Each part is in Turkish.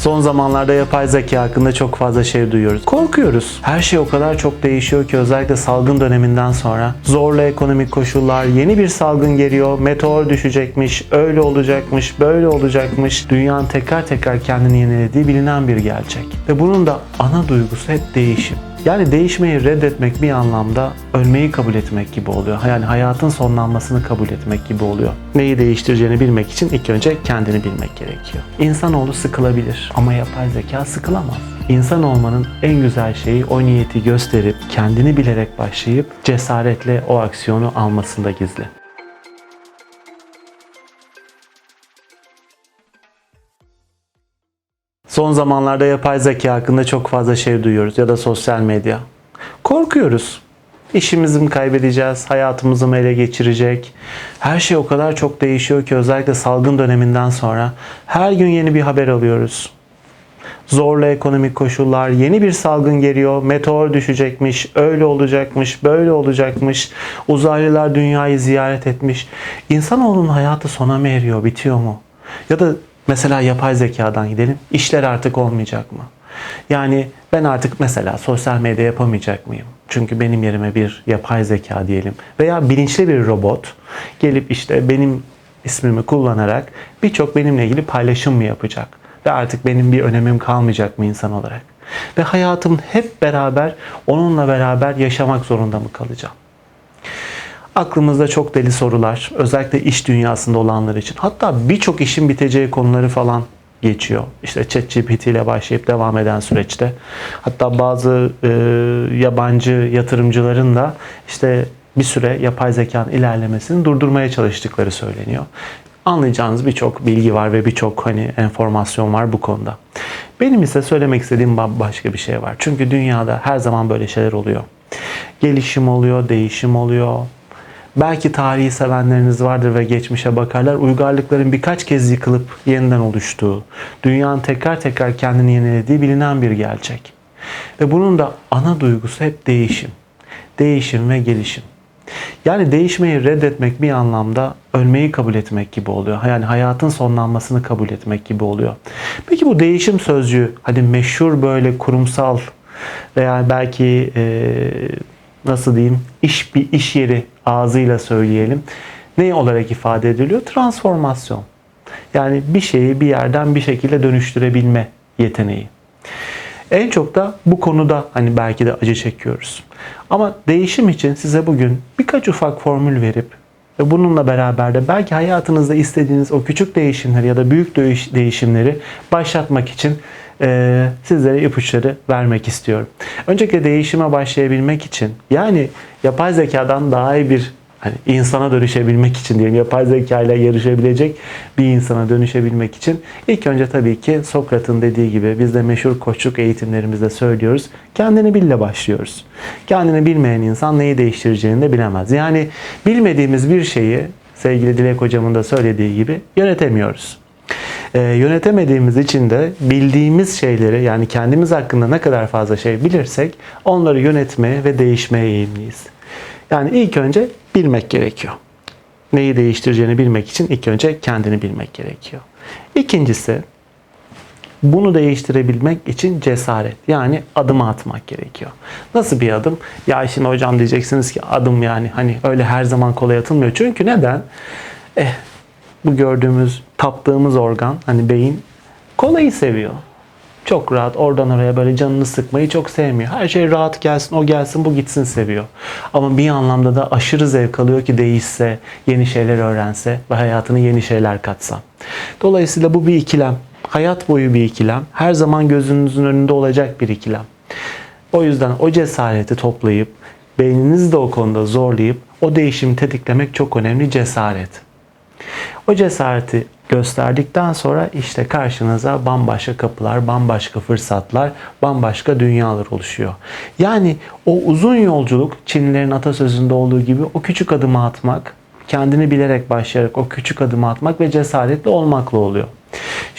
Son zamanlarda yapay zeka hakkında çok fazla şey duyuyoruz. Korkuyoruz. Her şey o kadar çok değişiyor ki özellikle salgın döneminden sonra. Zorlu ekonomik koşullar, yeni bir salgın geliyor, meteor düşecekmiş, öyle olacakmış, böyle olacakmış. Dünyanın tekrar tekrar kendini yenilediği bilinen bir gerçek. Ve bunun da ana duygusu hep değişim. Yani değişmeyi reddetmek bir anlamda ölmeyi kabul etmek gibi oluyor. Yani hayatın sonlanmasını kabul etmek gibi oluyor. Neyi değiştireceğini bilmek için ilk önce kendini bilmek gerekiyor. İnsanoğlu sıkılabilir ama yapay zeka sıkılamaz. İnsan olmanın en güzel şeyi o niyeti gösterip kendini bilerek başlayıp cesaretle o aksiyonu almasında gizli. Son zamanlarda yapay zeka hakkında çok fazla şey duyuyoruz ya da sosyal medya. Korkuyoruz. İşimizi mi kaybedeceğiz? Hayatımızı mı ele geçirecek? Her şey o kadar çok değişiyor ki özellikle salgın döneminden sonra her gün yeni bir haber alıyoruz. Zorlu ekonomik koşullar, yeni bir salgın geliyor, meteor düşecekmiş, öyle olacakmış, böyle olacakmış, uzaylılar dünyayı ziyaret etmiş. İnsanoğlunun hayatı sona mı eriyor, bitiyor mu? Ya da mesela yapay zekadan gidelim, işler artık olmayacak mı? Yani ben artık mesela sosyal medya yapamayacak mıyım? Çünkü benim yerime bir yapay zeka diyelim veya bilinçli bir robot gelip işte benim ismimi kullanarak birçok benimle ilgili paylaşım mı yapacak? Ve artık benim bir önemim kalmayacak mı insan olarak? Ve hayatım hep beraber onunla beraber yaşamak zorunda mı kalacağım? Aklımızda çok deli sorular, özellikle iş dünyasında olanlar için. Hatta birçok işin biteceği konuları falan geçiyor. İşte ChatGPT ile başlayıp devam eden süreçte. Hatta bazı e, yabancı yatırımcıların da işte bir süre yapay zekanın ilerlemesini durdurmaya çalıştıkları söyleniyor. Anlayacağınız birçok bilgi var ve birçok hani enformasyon var bu konuda. Benim ise söylemek istediğim başka bir şey var. Çünkü dünyada her zaman böyle şeyler oluyor. Gelişim oluyor, değişim oluyor, Belki tarihi sevenleriniz vardır ve geçmişe bakarlar. Uygarlıkların birkaç kez yıkılıp yeniden oluştuğu, dünyanın tekrar tekrar kendini yenilediği bilinen bir gerçek. Ve bunun da ana duygusu hep değişim. Değişim ve gelişim. Yani değişmeyi reddetmek bir anlamda ölmeyi kabul etmek gibi oluyor. Yani hayatın sonlanmasını kabul etmek gibi oluyor. Peki bu değişim sözcüğü hani meşhur böyle kurumsal veya belki e, nasıl diyeyim iş bir iş yeri ağzıyla söyleyelim. Ne olarak ifade ediliyor? Transformasyon. Yani bir şeyi bir yerden bir şekilde dönüştürebilme yeteneği. En çok da bu konuda hani belki de acı çekiyoruz. Ama değişim için size bugün birkaç ufak formül verip ve bununla beraber de belki hayatınızda istediğiniz o küçük değişimleri ya da büyük değişimleri başlatmak için e, sizlere ipuçları vermek istiyorum. Öncelikle değişime başlayabilmek için yani yapay zekadan daha iyi bir hani insana dönüşebilmek için diyelim yapay zeka ile yarışabilecek bir insana dönüşebilmek için ilk önce tabii ki Sokrat'ın dediği gibi biz de meşhur koçluk eğitimlerimizde söylüyoruz. Kendini bille başlıyoruz. Kendini bilmeyen insan neyi değiştireceğini de bilemez. Yani bilmediğimiz bir şeyi sevgili Dilek hocamın da söylediği gibi yönetemiyoruz e, yönetemediğimiz için de bildiğimiz şeyleri yani kendimiz hakkında ne kadar fazla şey bilirsek onları yönetmeye ve değişmeye eğimliyiz. Yani ilk önce bilmek gerekiyor. Neyi değiştireceğini bilmek için ilk önce kendini bilmek gerekiyor. İkincisi bunu değiştirebilmek için cesaret yani adım atmak gerekiyor. Nasıl bir adım? Ya şimdi hocam diyeceksiniz ki adım yani hani öyle her zaman kolay atılmıyor. Çünkü neden? Eh, bu gördüğümüz, taptığımız organ hani beyin kolayı seviyor. Çok rahat oradan oraya böyle canını sıkmayı çok sevmiyor. Her şey rahat gelsin, o gelsin, bu gitsin seviyor. Ama bir anlamda da aşırı zevk alıyor ki değişse, yeni şeyler öğrense ve hayatına yeni şeyler katsa. Dolayısıyla bu bir ikilem. Hayat boyu bir ikilem. Her zaman gözünüzün önünde olacak bir ikilem. O yüzden o cesareti toplayıp, beyninizi de o konuda zorlayıp o değişimi tetiklemek çok önemli cesaret. O cesareti gösterdikten sonra işte karşınıza bambaşka kapılar, bambaşka fırsatlar, bambaşka dünyalar oluşuyor. Yani o uzun yolculuk Çinlilerin atasözünde olduğu gibi o küçük adımı atmak, kendini bilerek başlayarak o küçük adımı atmak ve cesaretli olmakla oluyor.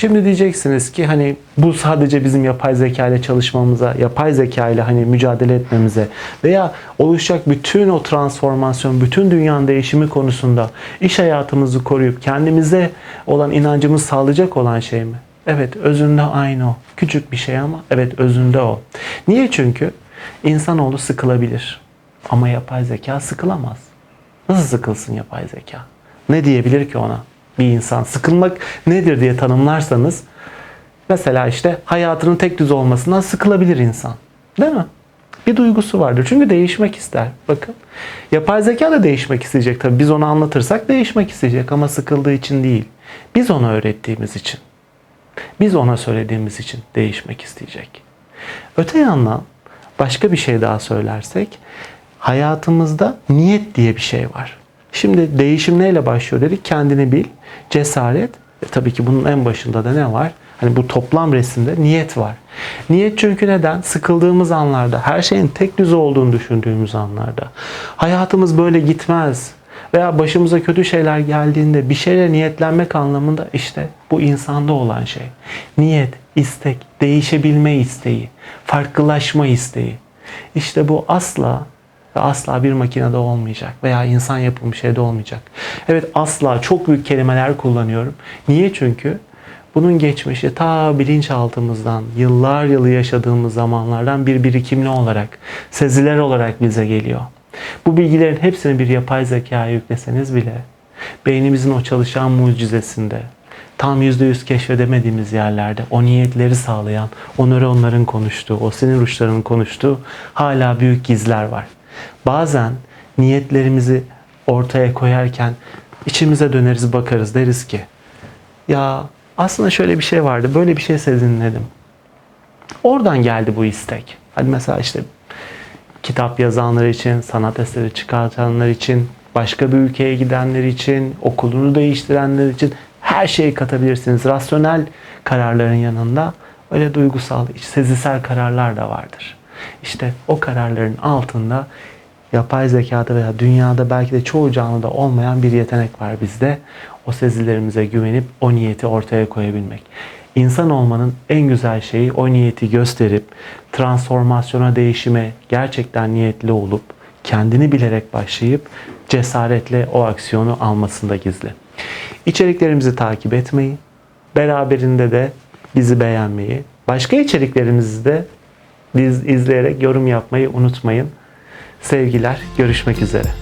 Şimdi diyeceksiniz ki hani bu sadece bizim yapay zeka ile çalışmamıza, yapay zeka ile hani mücadele etmemize veya oluşacak bütün o transformasyon, bütün dünyanın değişimi konusunda iş hayatımızı koruyup kendimize olan inancımız sağlayacak olan şey mi? Evet özünde aynı o. Küçük bir şey ama evet özünde o. Niye? Çünkü insanoğlu sıkılabilir. Ama yapay zeka sıkılamaz. Nasıl sıkılsın yapay zeka? Ne diyebilir ki ona? Bir insan sıkılmak nedir diye tanımlarsanız mesela işte hayatının tek düz olmasından sıkılabilir insan. Değil mi? Bir duygusu vardır. Çünkü değişmek ister. Bakın. Yapay zeka da değişmek isteyecek tabii. Biz onu anlatırsak değişmek isteyecek ama sıkıldığı için değil. Biz ona öğrettiğimiz için. Biz ona söylediğimiz için değişmek isteyecek. Öte yandan başka bir şey daha söylersek hayatımızda niyet diye bir şey var. Şimdi değişim neyle başlıyor dedik? Kendini bil, cesaret. E tabii ki bunun en başında da ne var? Hani bu toplam resimde niyet var. Niyet çünkü neden? Sıkıldığımız anlarda, her şeyin tek düz olduğunu düşündüğümüz anlarda. Hayatımız böyle gitmez. Veya başımıza kötü şeyler geldiğinde bir şeyle niyetlenmek anlamında işte bu insanda olan şey. Niyet, istek, değişebilme isteği, farklılaşma isteği. İşte bu asla ve asla bir makinede olmayacak veya insan yapımı şeyde olmayacak. Evet asla çok büyük kelimeler kullanıyorum. Niye? Çünkü bunun geçmişi ta bilinçaltımızdan, yıllar yılı yaşadığımız zamanlardan bir birikimli olarak, seziler olarak bize geliyor. Bu bilgilerin hepsini bir yapay zekaya yükleseniz bile beynimizin o çalışan mucizesinde tam %100 keşfedemediğimiz yerlerde o niyetleri sağlayan, o nöronların konuştuğu, o sinir uçlarının konuştuğu hala büyük gizler var. Bazen niyetlerimizi ortaya koyarken içimize döneriz bakarız deriz ki ya aslında şöyle bir şey vardı böyle bir şey sezinledim. Oradan geldi bu istek. Hadi mesela işte kitap yazanlar için, sanat eseri çıkartanlar için, başka bir ülkeye gidenler için, okulunu değiştirenler için her şeyi katabilirsiniz. Rasyonel kararların yanında öyle duygusal, sezisel kararlar da vardır. İşte o kararların altında yapay zekada veya dünyada belki de çoğu canlıda olmayan bir yetenek var bizde. O sezilerimize güvenip o niyeti ortaya koyabilmek. İnsan olmanın en güzel şeyi o niyeti gösterip transformasyona, değişime gerçekten niyetli olup kendini bilerek başlayıp cesaretle o aksiyonu almasında gizli. İçeriklerimizi takip etmeyi, beraberinde de bizi beğenmeyi, başka içeriklerimizi de biz izleyerek yorum yapmayı unutmayın. Sevgiler, görüşmek üzere.